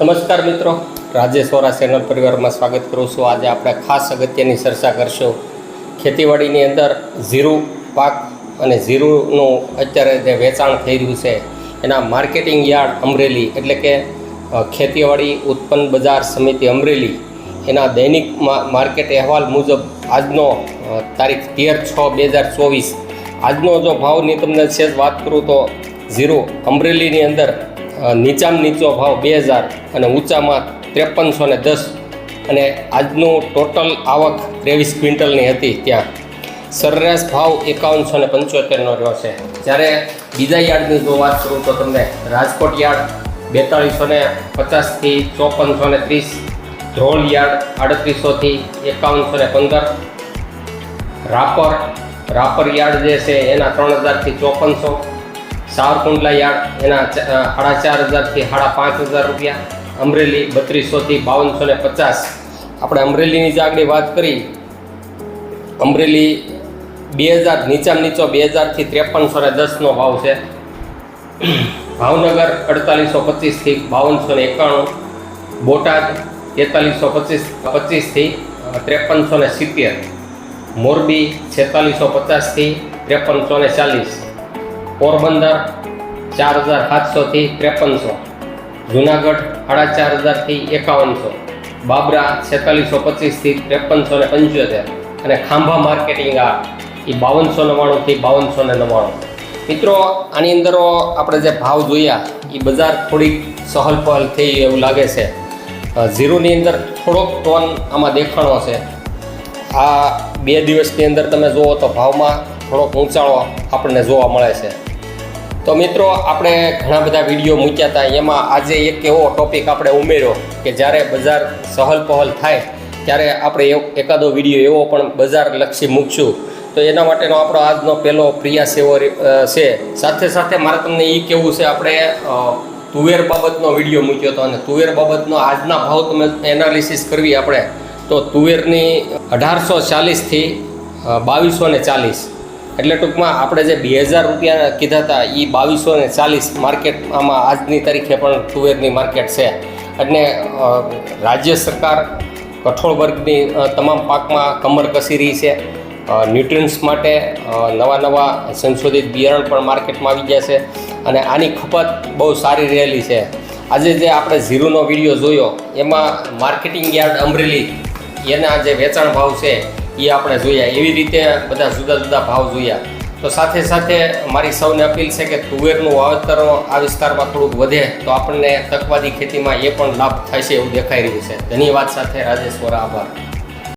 નમસ્કાર મિત્રો. રાજેશ વોરા ચેનલ પરિવારમાં સ્વાગત કરું છું. આજે આપણે ખાસ અગત્યની ચર્ચા કરશું. ખેતીવાડીની અંદર ઝીરું પાક અને ઝીરુંનું અત્યારે જે વેચાણ થઈ રહ્યું છે, એના માર્કેટિંગ યાર્ડ અમરેલી એટલે કે ખેતીવાડી ઉત્પન્ન બજાર સમિતિ અમરેલી, એના દૈનિક માર્કેટ અહેવાલ મુજબ આજનો તારીખ તેર છ બે હજાર ચોવીસ. આજનો જો ભાવની તમને છે વાત કરું તો ઝીરો અમરેલીની અંદર નીચામાં નીચો ભાવ બે હજાર અને ઊંચામાં ત્રેપનસો ને દસ. અને આજનું ટોટલ આવક ત્રેવીસ ક્વિન્ટલની હતી ત્યાં. સરેરાશ ભાવ એકાવનસો ને પંચોતેરનો રહ્યો છે. જ્યારે બીજા યાર્ડની જો વાત કરું તો તમને રાજકોટ યાર્ડ બેતાળીસો ને પચાસથી ચોપનસો ને ત્રીસ. ધ્રોલ યાર્ડ આડત્રીસોથી એકાવનસો ને પંદર. રાપર રાપર યાર્ડ જે છે એના ત્રણ હજારથી ચોપનસો. સાવરકુંડલા યાર્ડ, એના સાડા ચાર હજારથી સાડા પાંચ હજાર રૂપિયા. અમરેલી બત્રીસોથી બાવનસો ને પચાસ. આપણે અમરેલીની જે આગળ વાત કરી. અમરેલી બે હજાર નીચામાં નીચો બે હજારથી ત્રેપનસો ને દસનો ભાવ છે. ભાવનગર અડતાલીસો પચીસથી બાવનસો ને એકાણું. બોટાદ તેતાલીસો પચીસ પચીસથી ત્રેપનસો ને સિત્તેર. મોરબી છેતાલીસો પચાસથી ત્રેપનસો ને ચાલીસ. પોરબંદર ચાર હજાર સાતસોથી ત્રેપનસો. જુનાગઢ સાડા ચાર હજારથી એકાવનસો. બાબરા છેતાલીસો પચીસથી ત્રેપનસો ને પંચોતેર. અને ખાંભા માર્કેટિંગ આ એ બાવનસો નવ્વાણુંથી બાવનસો ને નવ્વાણું. મિત્રો, આની અંદર આપણે જે ભાવ જોયા એ બજાર થોડીક સહલ પહલ થઈ એવું લાગે છે. ઝીરોની અંદર થોડોક ટોન આમાં દેખાણો છે. આ બે દિવસની અંદર તમે જુઓ તો ભાવમાં થોડોક ઊંચાણો આપણને જોવા મળે છે. તો મિત્રો, આપણે ઘણા બધા વીડિયો મૂક્યા હતા. એમાં આજે એક એવો ટોપિક આપણે ઉમેર્યો કે જ્યારે બજાર સહલ પહલ થાય, ત્યારે આપણે એકાદો વીડિયો એવો પણ બજાર લક્ષી મૂકશું. તો એના માટેનો આપણો આજનો પહેલો પ્રયાસ એવો છે. સાથે સાથે મારે તમને એ કહેવું છે, આપણે તુવેર બાબતનો વીડિયો મૂક્યો હતો અને તુવેર બાબતનો આજના ભાવ તમે એનાલિસિસ કરવી આપણે. તો તુવેરની અઢારસો ચાલીસથી બાવીસો ને ચાલીસ. એટલે ટૂંકમાં આપણે જે બે હજાર રૂપિયા કીધા હતા એ બાવીસો ને ચાલીસ માર્કેટ આમાં આજની તારીખે પણ તુવેરની માર્કેટ છે. અને રાજ્ય સરકાર કઠોળ વર્ગની તમામ પાકમાં કમર કસી રહી છે. ન્યુટ્રિન્સ માટે નવા નવા સંશોધિત બિયારણ પણ માર્કેટમાં આવી ગયા છે. અને આની ખપત બહુ સારી રહેલી છે. આજે જે આપણે ઝીરોનો વીડિયો જોયો, એમાં માર્કેટિંગ યાર્ડ અમરેલી, એના જે વેચાણ ભાવ છે એ આપણે જોયા. એવી રીતે બધા જુદા જુદા ભાવ જોયા. તો સાથે સાથે મારી સૌને અપીલ છે કે તુવેરનું વાવેતર આ વિસ્તારમાં થોડુંક વધે તો આપણને તકવાદી ખેતીમાં એ પણ લાભ થશે એવું દેખાઈ રહ્યું છે. ધન્યવાદ સાથે રાજેશ્વર આભાર.